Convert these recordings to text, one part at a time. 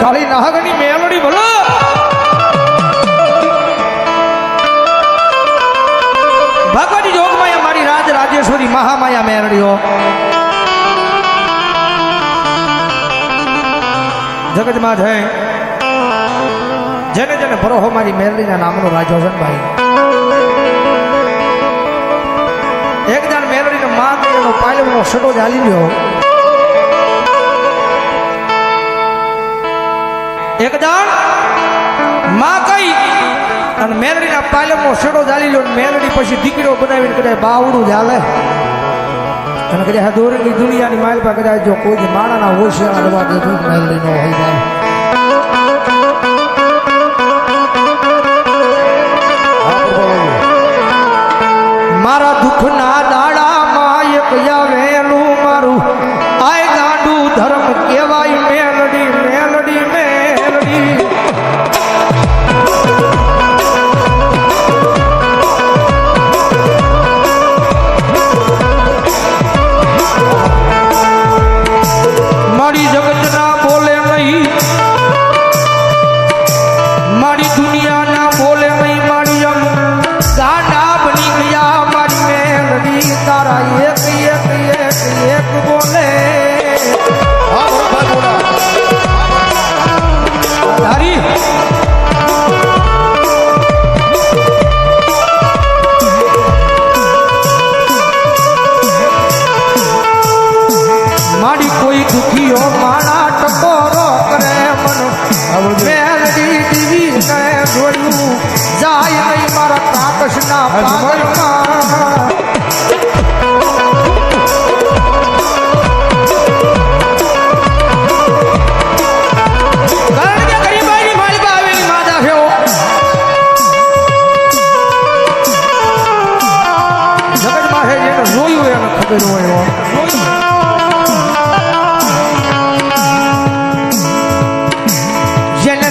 કાળી નાગની મેલડી ભલો. ભગવતી જોગમાયા મારી રાજ રાજેશ્વરી મહામાયા મેરડીઓ જગતમાં છે જેને જેને ભરોહો મારી મેરડીના નામનો રાજો છે ભાઈ. એક જાણ મેરડીને માં પાયલનો સડો ચાલી ગયો એક દાણ, માં કઈ? અને મેલડીના પાયલમનો સડો ચાલી લો મેલડી પછી દીકરીઓ બનાવીને કદાચ બાવડું ચાલે અને કદાચ આ દુનિયાની માલ પર કદાચ જો કોઈ માણાના છે અડવા દેતું મેલડી નો હોય મારા દુઃખના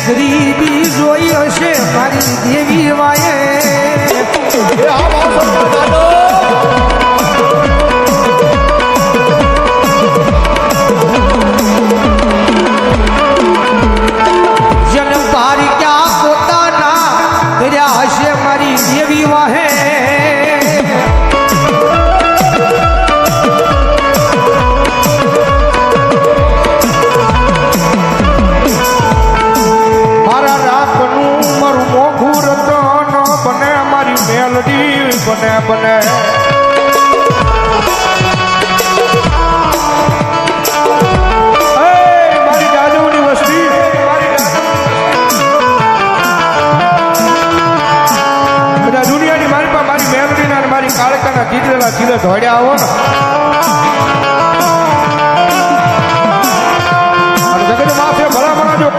ગરીબી જોઈ હશે મારી દેવી વાયે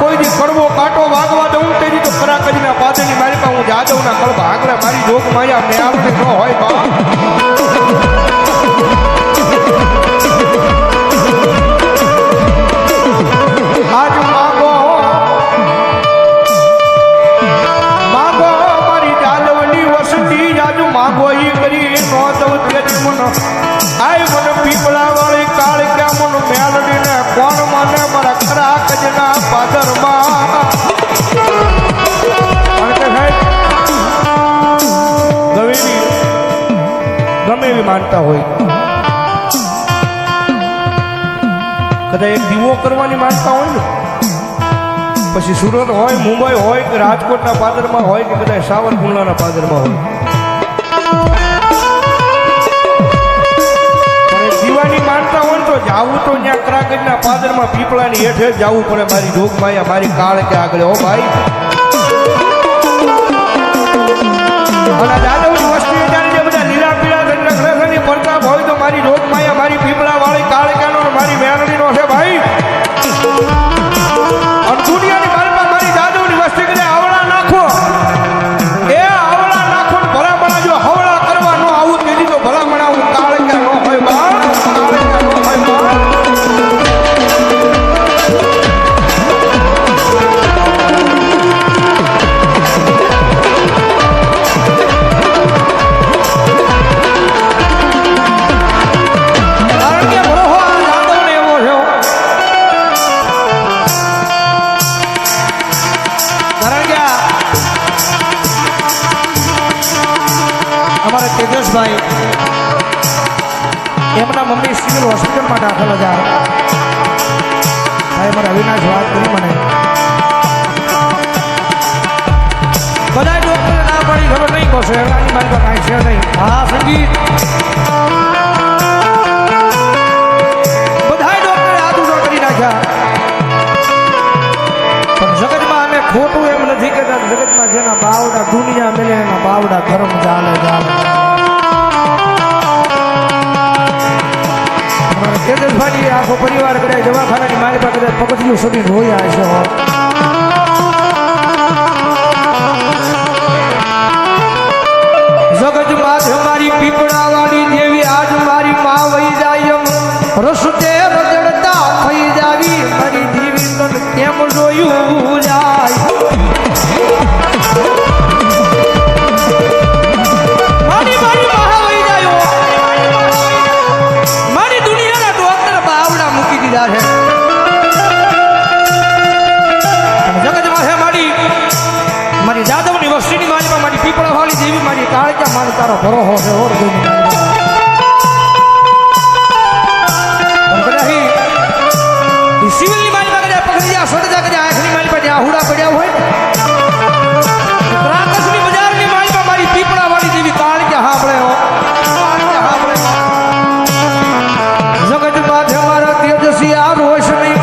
ભલામણા જો કોઈ દી કડવો કાંટો વાગવા દઉં તેની તો ખરા કરીને પાછળની મારી પાસે હું જાદવના કળભ આગળ મારી જોગ માયા મેં આવડે ન હોય બા. ગમે એવી માનતા હોય કદાચ એક દીવો કરવાની માનતા હોય ને પછી સુરત હોય મુંબઈ હોય કે રાજકોટના પાદરમાં હોય કે કદાચ સાવરકુંડલાના પાદરમાં હોય. જાવું તો ત્યાં કરાગજના પાદરમાં પીપળાની હેઠે જવું પડે મારી જોગમાયા મારી કાળ કે આગળ. ઓ ભાઈ. મારી જોગમાયા મારી પીપળા વાળી કાળકાનો મારી મેરડીનો દિનેશભાઈ એમના મમ્મી સિવિલ હોસ્પિટલમાં દાખલ હતા. ભાઈ મારા અવિનાશ વાત કરી મને. બધા ડોક્ટરે ના પડી, ખબર નહીં કહો શહેરની મારી પાસે કાંઈ છે નહીં. હા, સંગીત. બધા ડોક્ટરે હાથ ઊભો કરી નાખ્યા. પણ જગતમાં અમે ખોટું એમ નથી કહેતા. જગતમાં જેના બાવડા દુનિયા મેલે એના બાવડા ધર્મ ચાલે પરિવાર કદાચ દવાખાનાની મારી પાસે કદાચ પગથિયું સુધી રોયા છો જગત માથે મારી પીપળા વાળી દેવી આજ મારી માં વહી જાય રસ રસતે રજડતા થઈ જાવી. મારી દેવી કેમ જાય? તારો ભરોહો છે ઓર સિવિલની માલમાં કદાચ પકડી હુડા પડ્યા હોય પ્રાકસની બજારની માલ પર મારી પીપળા વાળી જેવી કાળ કે હાંભળે હો જગતમાં મારા આ રોશની